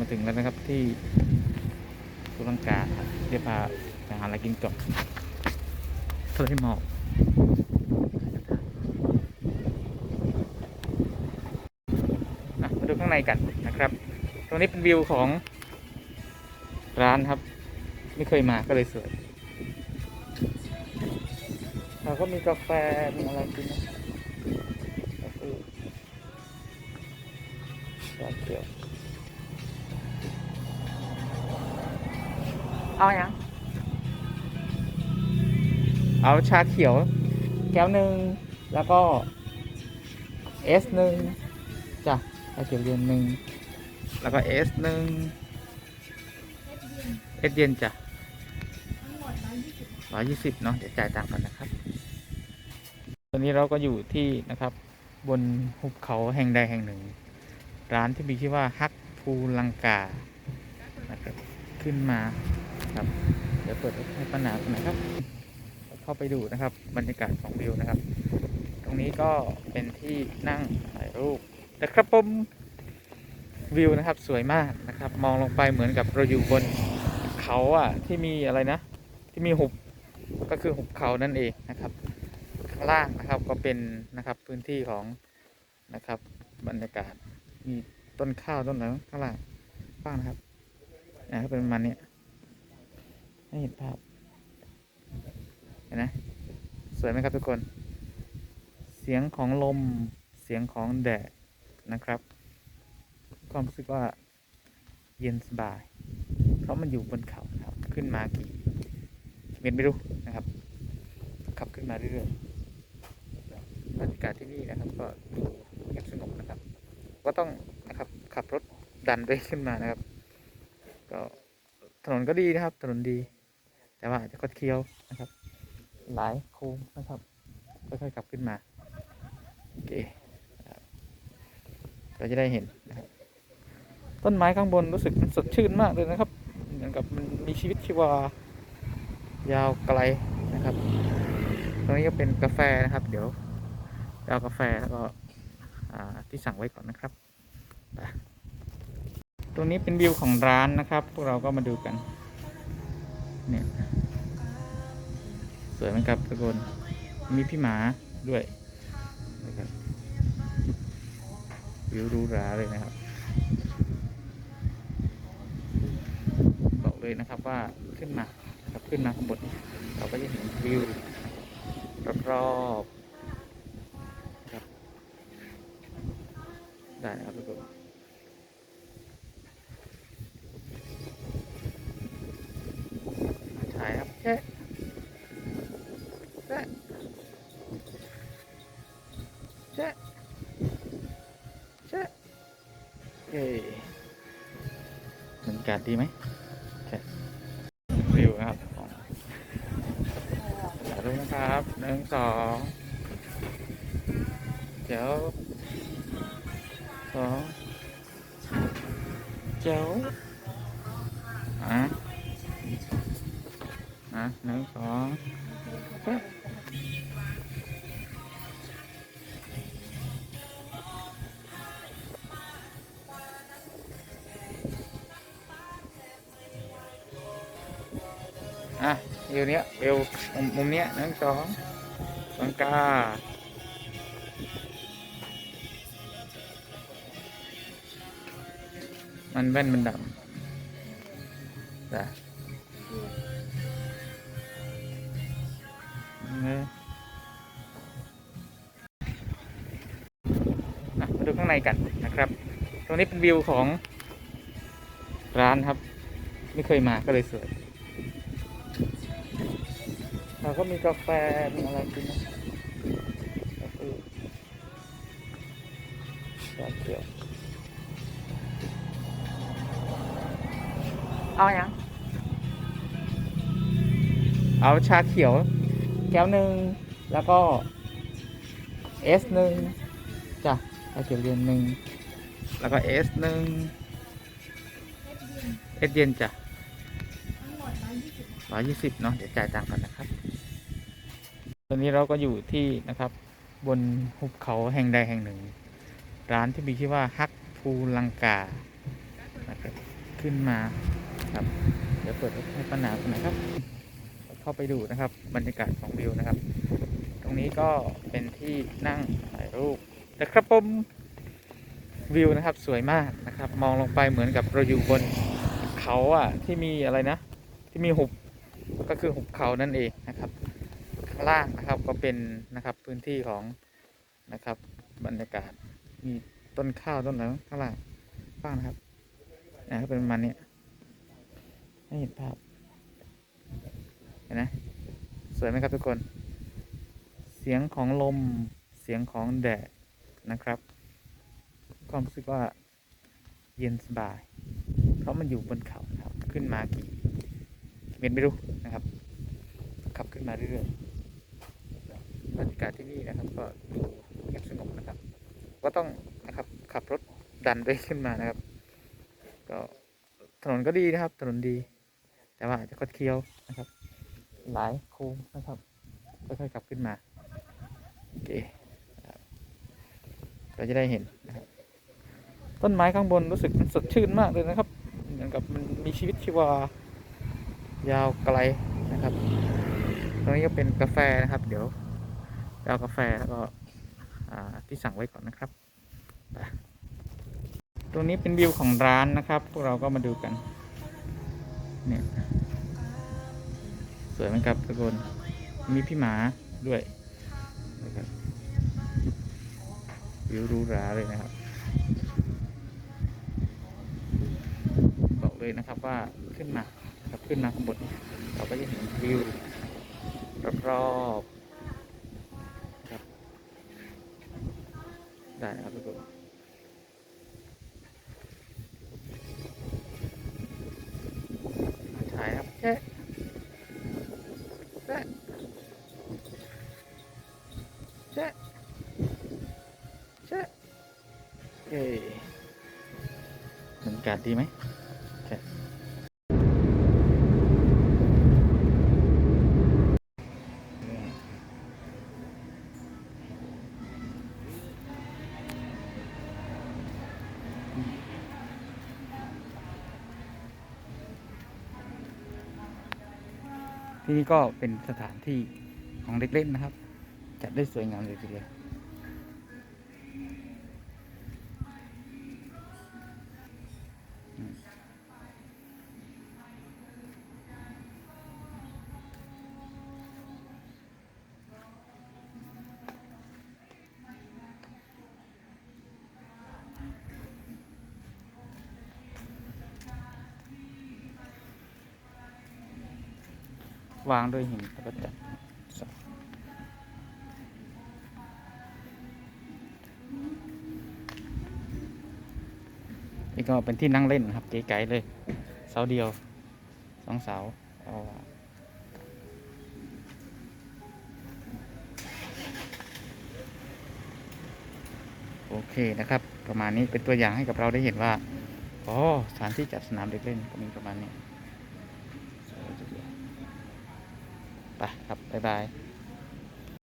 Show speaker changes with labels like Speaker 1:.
Speaker 1: มาถึงแล้วนะครับที่สุลังกาเดี๋ยวพาไปหาอะไรกินก่อนทะเลหมอกมาดูข้างในกันนะครับ ตรงนี้เป็นวิวของร้านครับ ไม่เคยมาก็เลยสวยเราก็มีกาแฟมีอะไรกินนะกาแฟเขียว เอาอย่างเอาชาเขียว แก้วหนึ่งแล้วก็เอสหนึ่งจ้ะชาเขียวเย็นหนึ่งแล้วก็เอสหนึ่งเอสเย็นจ้ะร้อยยี่สิบเนาะเดี๋ยวจ่ายตังค์ก่อนนะครับ ตอนนี้เราก็อยู่ที่นะครับ บนหุบเขาแห่งใดแห่งหนึ่ง ร้านที่มีชื่อว่าฮักภูลังกานะครับขึ้นมา ครับเดี๋ยวเปิดให้ปัญหาหน่อยครับ เข้าไปดูนะครับ บรรยากาศของวิวนะครับ ตรงนี้ก็เป็นที่นั่งถ่ายรูปนะครับผมวิวนะครับสวยมากนะครับ มองลงไปเหมือนกับเราอยู่บนเขาอะที่มีอะไรนะ ที่มีหุบก็คือหุบเขานั่นเองนะครับ ข้างล่างนะครับก็เป็นนะครับพื้นที่ของนะครับ บรรยากาศมีต้นข้าวต้นอะไรข้างล่างบ้างนะครับนะก็เป็นประมาณนี้ ให้เห็นภาพเห็นไหมสวยไหมครับทุกคน เสียงของลมเสียงของแดดนะครับ ความรู้สึกว่าเย็นสบาย เพราะมันอยู่บนเขาครับ ขึ้นมากี่เมตรไม่รู้นะครับ ขับขึ้นมาเรื่อยๆบรรยากาศที่นี่นะครับ ก็ดูเงียบสงบนะครับ ก็ต้องนะครับขับรถดันไปขึ้นมานะครับ ก็ถนนก็ดีนะครับ ถนนดี แต่ว่าอาจจะคดเคี้ยวนะครับ หลายโค้งนะครับค่อยๆขับขึ้นมาโอเคเราจะได้เห็นนะครับต้นไม้ข้างบนรู้สึกมันสดชื่นมากเลยนะครับเหมือนกับมันมีชีวิตชีวายาวไกลนะครับตรงนี้ก็เป็นกาแฟนะครับ เดี๋ยวเอากาแฟแล้วก็ที่สั่งไว้ก่อนนะครับไปตรงนี้เป็นวิวของร้านนะครับ พวกเราก็มาดูกัน เนี่ยสวยไหมครับทุกคนมีพี่หมาด้วยนะครับวิวหรูหราเลยนะครับ บอกเลยนะครับว่าขึ้นมาครับขึ้นมาข้างบนเราก็จะเห็นวิวรอบๆครับได้นะครับทุกคน บรรยากาศดีไหมวิวครับของถ่ายรูปนะครับหนึ่งสองเดี๋ยวสองเจ้าอะอะหนึ่งสอง อะวิวเนี้ยวิวมุมเนี้ยหนึ่งสองสองกามันแว่นมันดำจ้ะเออน่ะมาดูข้างในกันนะครับ ตรงนี้เป็นวิวของร้านครับ ไม่เคยมาก็เลยสวย เราก็มีกาแฟ มีอะไรกินนะกาแฟชาเขียว เอาอย่างเอาชาเขียว แก้วหนึ่ง แล้วก็เอสหนึ่งจ้ะชาเขียวเย็นหนึ่ง แล้วก็เอสหนึ่งเอสเย็นจ้ะ ร้อยยี่สิบเนาะเดี๋ยวจ่ายตังค์ก่อนนะครับ ตอนนี้เราก็อยู่ที่นะครับ บนหุบเขาแห่งใดแห่งหนึ่ง ร้านที่มีชื่อว่าฮักภูลังกานะครับขึ้นมาครับ เดี๋ยวเปิดให้ป้าหนากันนะครับ เข้าไปดูนะครับ บรรยากาศของวิวนะครับ ตรงนี้ก็เป็นที่นั่งถ่ายรูปนะครับผมวิวนะครับสวยมากนะครับ มองลงไปเหมือนกับเราอยู่บนเขาอะที่มีอะไรนะ ที่มีหุบ ก็คือหุบเขานั่นเองนะครับ ข้างล่างนะครับก็เป็นนะครับพื้นที่ของนะครับบรรยากาศมีต้นข้าวต้นอะไรข้างล่างบ้างนะครับนะก็เป็นประมาณนี้ให้เห็นภาพเห็นไหมสวยไหมครับทุกคน เสียงของลมเสียงของแดดนะครับ ความรู้สึกว่าเย็นสบาย เพราะมันอยู่บนเขาครับ ขึ้นมากี่ เมตรไม่รู้นะครับ ขับขึ้นมาเรื่อยๆบรรยากาศที่นี่นะครับ ก็ดูเงียบสงบนะครับ ก็ต้องนะครับขับรถดันไปขึ้นมานะครับ ก็ถนนก็ดีนะครับ ถนนดี แต่ว่าอาจจะคดเคี้ยวนะครับ หลายโค้งนะครับค่อยๆขับขึ้นมาโอเคเราจะได้เห็นนะครับต้นไม้ข้างบนรู้สึกมันสดชื่นมากเลยนะครับ เหมือนกับมันมีชีวิตชีวา ยาวไกลนะครับ ตรงนี้ก็เป็นกาแฟนะครับ เดี๋ยวเอากาแฟแล้วก็ที่สั่งไว้ก่อนนะครับ ตรงนี้เป็นวิวของร้านนะครับ พวกเราก็มาดูกัน เนี่ย สวยไหมครับทุกคน มีพี่หมาด้วยนะครับวิวรูราเลยนะครับ บอกเลยนะครับว่าขึ้นมา ครับขึ้นมาข้างบนเราก็จะเห็นวิวรอบๆครับ ได้ครับทุกคนถ่ายครับแช่แช่แช่แช่เอ้ยบรรยากาศดีไหม ที่นี่ก็เป็นสถานที่ของเด็กเล่นนะครับ จัดได้สวยงามเลยทีเดียว วางด้วยหินแล้วก็จัดนี่ก็เป็นที่นั่งเล่นครับเก๋ไก๋เลย เสาเดียวสองเสาเอาโอเคนะครับ ประมาณนี้เป็นตัวอย่างให้กับเราได้เห็นว่า อ๋อ สถานที่จัดสนามเด็กเล่นก็มีประมาณนี้ ไป ครับบ๊ายบาย